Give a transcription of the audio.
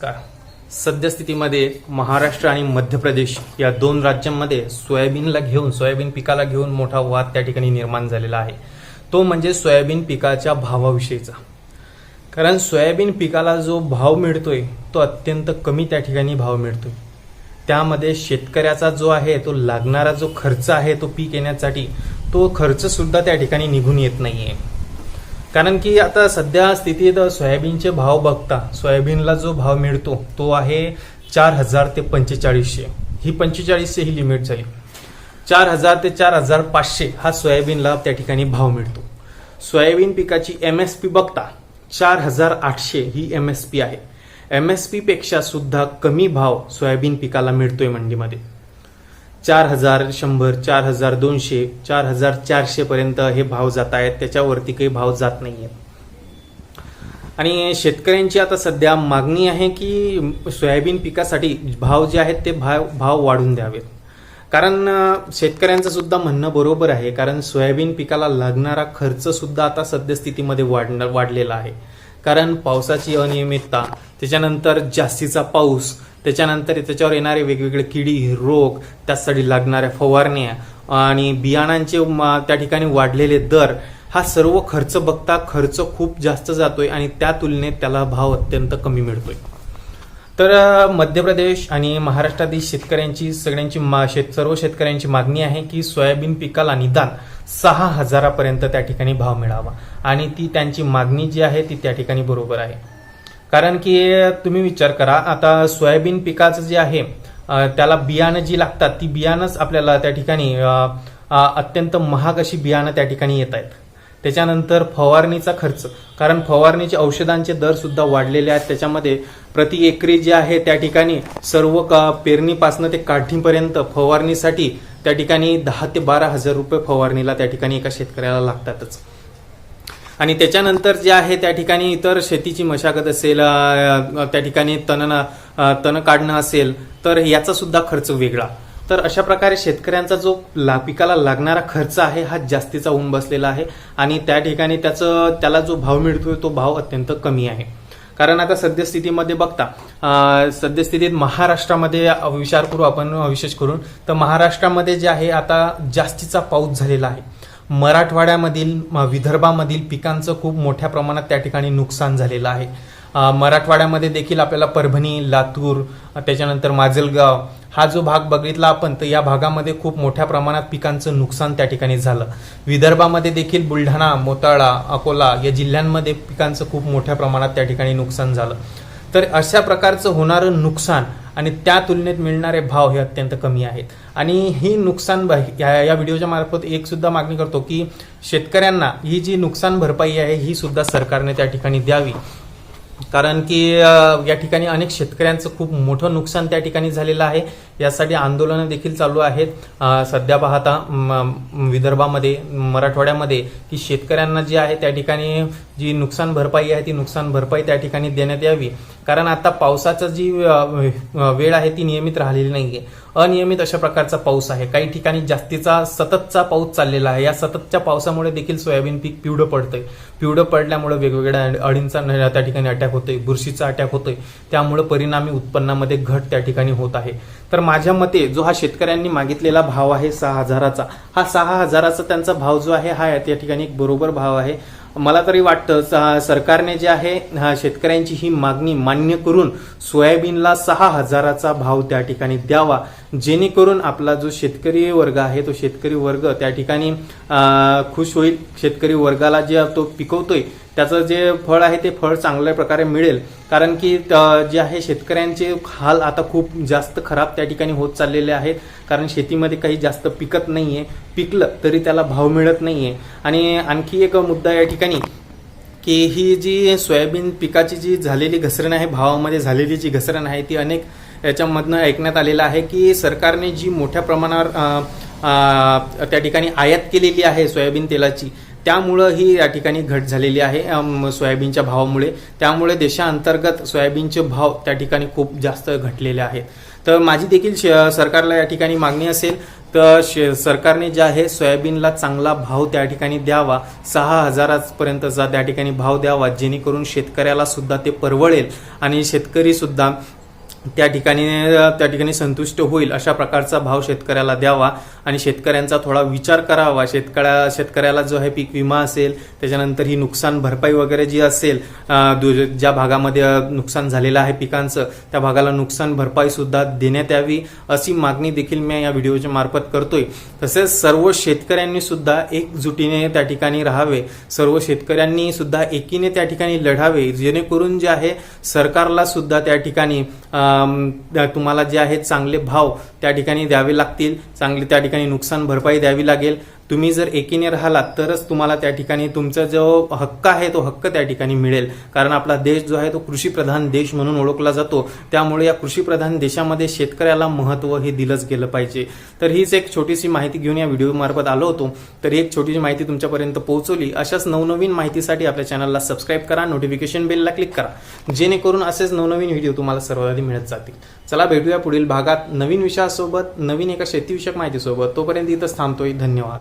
नमस्कार. सद्यस्थितीमध्ये महाराष्ट्र आणि मध्य प्रदेश या दोन राज्यांमध्ये सोयाबीनला घेऊन सोयाबीन पिकाला घेऊन मोठा वाद त्या ठिकाणी निर्माण झालेला आहे. तो म्हणजे सोयाबीन पिकाच्या भावाविषयीचा. कारण सोयाबीन पिकाला जो भाव मिळतोय तो अत्यंत कमी त्या ठिकाणी भाव मिळतोय. त्यामध्ये शेतकऱ्याचा जो आहे तो लागणारा जो खर्च आहे तो पीक येण्यासाठी तो खर्चसुद्धा त्या ठिकाणी निघून येत नाहीये. कारण की आता सध्या स्थितीत सोयाबीनचे भाव बघता सोयाबीनला जो भाव मिळतो तो आहे चार हजार ते पंचेचाळीसशे. ही पंचेचाळीसशे ही लिमिट झाली. चार हजार ते चार हजार पाचशे हा सोयाबीनला त्या ठिकाणी भाव मिळतो. सोयाबीन पिकाची एम एस पी बघता चार हजार आठशे ही एम एस पी आहे. एम एस पी पेक्षा सुद्धा कमी भाव सोयाबीन पिकाला मिळतोय मंडीमध्ये. चार हजार शंभर चार हजार दोनशे चार हजार चारशे पर्यंत हे भाव जात आहेत. त्याच्यावरती काही भाव जात नाही आहेत आणि शेतकऱ्यांची आता सध्या मागणी आहे की सोयाबीन पिकासाठी भाव जे आहेत ते भाव भाव वाढून द्यावेत. कारण शेतकऱ्यांचं सुद्धा म्हणणं बरोबर आहे. कारण सोयाबीन पिकाला लागणारा खर्च सुद्धा आता सद्यस्थितीमध्ये वाढणार वाढलेला आहे. कारण पावसाची अनियमितता त्याच्यानंतर जास्तीचा पाऊस त्याच्यानंतर त्याच्यावर येणारे वेगवेगळे किडी रोग त्यासाठी लागणाऱ्या फवारण्या आणि बियाणांचे त्या ठिकाणी वाढलेले दर हा सर्व खर्च बघता खर्च खूप जास्त जातोय आणि त्या तुलनेत त्याला भाव अत्यंत कमी मिळतोय. तर मध्य प्रदेश आणि महाराष्ट्रातील शेतकऱ्यांची सगळ्यांची मा- शेत सर्व शेतकऱ्यांची मागणी आहे की सोयाबीन पिकाला निदान सहा हजारापर्यंत त्या ठिकाणी भाव मिळावा. आणि ती त्यांची मागणी जी आहे ती त्या ठिकाणी बरोबर आहे. कारण की तुम्ही विचार करा आता सोयाबीन पिकाचं जे आहे त्याला बियाणं जी लागतात ती बियाणंच आपल्याला त्या ठिकाणी अत्यंत महाग अशी बियाणं त्या ठिकाणी येत आहेत. त्याच्यानंतर फवारणीचा खर्च. कारण फवारणीचे औषधांचे दर सुद्धा वाढलेले आहेत. त्याच्यामध्ये प्रति एकरी जे आहे त्या ठिकाणी सर्व का पेरणीपासनं ते काढणीपर्यंत फवारणीसाठी त्या ठिकाणी दहा ते बारा हजार रुपये फवारणीला त्या ठिकाणी एका शेतकऱ्याला लागतातच. आणि त्याच्यानंतर जे आहे त्या ठिकाणी इतर शेतीची मशागत असेल त्या ठिकाणी तण तण काढणं असेल तर याचा सुद्धा खर्च वेगळा. तर अशा प्रकारे शेतकऱ्यांचा जो ला पिकाला लागणारा खर्च आहे हा जास्तीचा होऊन बसलेला आहे आणि त्या ठिकाणी त्याचं त्याला जो भाव मिळतोय तो भाव अत्यंत कमी आहे. कारण आता सद्यस्थितीमध्ये बघता सद्यस्थितीत महाराष्ट्रामध्ये विचार करू आपण विशेष करून तर महाराष्ट्रामध्ये जे आहे आता जास्तीचा पाऊस झालेला आहे. मराठवाड्यामधील विदर्भामधील पिकांचं खूप मोठ्या प्रमाणात त्या ठिकाणी नुकसान झालेलं आहे. मराठवाड्यामध्ये देखील आपल्याला परभणी लातूर त्याच्यानंतर माजलगाव हा जो भाग बघितला आपण तर या भागामध्ये खूप मोठ्या प्रमाणात पिकांचं नुकसान त्या ठिकाणी झालं. विदर्भामध्ये देखील बुलढाणा मोताळा अकोला या जिल्ह्यांमध्ये पिकांचं खूप मोठ्या प्रमाणात त्या ठिकाणी नुकसान झालं. तर अशा प्रकारचं होणारं नुकसान आणि त्या तुलनेत मिळणारे भाव हे अत्यंत कमी आहेत. आणि ही नुकसान या या व्हिडिओच्या मार्फत एक सुद्धा मागणी करतो की शेतकऱ्यांना ही जी नुकसान भरपाई आहे ही सुद्धा सरकारने त्या ठिकाणी द्यावी. कारण की या ठिकाणी अनेक शेतकऱ्यांचं खूप मोठं नुकसान त्या ठिकाणी झालेलं आहे. यासाठी आंदोलनं देखील चालू आहेत. सध्या पाहता म- विदर्भामध्ये मराठवाड्यामध्ये की शेतकऱ्यांना जे आहे त्या ठिकाणी जी नुकसान भरपाई आहे ती नुकसान भरपाई त्या ठिकाणी देण्यात यावी. कारण आता पावसाचं जी वेळ आहे ती नियमित राहिलेली नाहीये. अनियमित अशा प्रकारचा पाऊस आहे. काही ठिकाणी जास्तीचा सततचा पाऊस चाललेला आहे. या सततच्या पावसामुळे देखील सोयाबीन पीक पिवळं पडतंय. पिवडं पडल्यामुळे वेगवेगळ्या अडींचा न- त्या ठिकाणी अटॅक होतोय बुरशीचा अटॅक होतोय त्यामुळे परिणामी उत्पन्नामध्ये घट त्या ठिकाणी होत आहे. तर माझ्या मते जो हा शेतकऱ्यांनी मागितलेला भाव आहे सहा हजाराचा हा सहा हजाराचा त्यांचा भाव जो आहे हा त्या ठिकाणी एक बरोबर भाव आहे. मला तरी वाटतं स- सरकारने जे आहे शेतकऱ्यांची ही मागणी मान्य करून सोयाबीनला सहा हजाराचा भाव त्या ठिकाणी द्यावा जेणेकरून आपला जो शेतकरी वर्ग आहे तो शेतकरी वर्ग त्या ठिकाणी खुश होईल. शेतकरी वर्गाला जे तो पिकवतोय त्याचं जे फळ आहे ते फळ चांगल्या प्रकारे मिळेल. कारण की जे आहे शेतकऱ्यांचे हाल आता खूप जास्त खराब त्या ठिकाणी होत चाललेले आहेत. कारण शेतीमध्ये काही जास्त पिकत नाहीये. पिकलं तरी त्याला भाव मिळत नाहीये. आणि आणखी एक मुद्दा या ठिकाणी की ही जी सोयाबीन पिकाची जी झालेली घसरण आहे भावामध्ये झालेली जी घसरण आहे ती अनेक याच्यामधनं ऐकण्यात आलेलं आहे की सरकारने जी मोठ्या प्रमाणावर त्या ठिकाणी आयात केलेली आहे सोयाबीन तेलाची त्यामुळं ही या ठिकाणी घट झालेली आहे सोयाबीनच्या भावामुळे. त्यामुळे देशांतर्गत सोयाबीनचे भाव त्या ठिकाणी खूप जास्त घटलेले आहेत. तर माझी देखील श- सरकारला या ठिकाणी मागणी असेल तर श- सरकारने जे आहे सोयाबीनला चांगला भाव त्या ठिकाणी द्यावा सहा हजारापर्यंतचा त्या ठिकाणी भाव द्यावा जेणेकरून शेतकऱ्याला सुद्धा ते परवडेल. आणि शेतकरीसुद्धा त्या ठिकाणी त्या ठिकाणी संतुष्ट होईल अशा प्रकारचा भाव शेतकऱ्याला द्यावा आणि शेतकऱ्यांचा थोडा विचार करावा. शेतकऱ्या शेतकऱ्याला जो आहे पीक विमा असेल त्याच्यानंतर ही नुकसान भरपाई वगैरे जी असेल दु- ज्या भागामध्ये नुकसान झालेलं आहे पिकांचं त्या भागाला नुकसान भरपाई सुद्धा देण्यात यावी अशी मागणी देखील मी या व्हिडिओच्या मार्फत करतोय. तसेच सर्व शेतकऱ्यांनी सुद्धा एकजुटीने त्या ठिकाणी राहावे. सर्व शेतकऱ्यांनी सुद्धा एकीने त्या ठिकाणी लढावे. जेणेकरून जे आहे सरकारला सुद्धा त्या ठिकाणी तुम्हाला जे आहे चांगले भाव त्या ठिकाणी द्यावे लागतील. चांगले त्या ठिकाणी नुकसान भरपाई द्यावी लागेल. तुम्ही जर एकीने राहिलात तरच तुम्हाला त्या ठिकाणी तुमचा जो हक्क आहे तो हक्क त्या ठिकाणी मिळेल. कारण आपला देश जो आहे तो कृषीप्रधान देश म्हणून ओळखला जातो. त्यामुळे या कृषीप्रधान देशामध्ये शेतकऱ्याला महत्त्व हे दिलंच गेलं पाहिजे. तर हीच एक छोटीशी माहिती घेऊन या व्हिडिओमार्फत आलो होतो. तर एक छोटीशी माहिती तुमच्यापर्यंत पोहोचवली. अशाच नवनवीन माहितीसाठी आपल्या चॅनलला सबस्क्राईब करा नोटिफिकेशन बेलला क्लिक करा. जेणेकरून असेच नवनवीन व्हिडिओ तुम्हाला सर्वाधिक मिळत जातील. चला भेटूया पुढील भागात नवीन विषयासोबत नवीन एका शेतीविषयक माहितीसोबत. तोपर्यंत इथंच थांबतोय. धन्यवाद.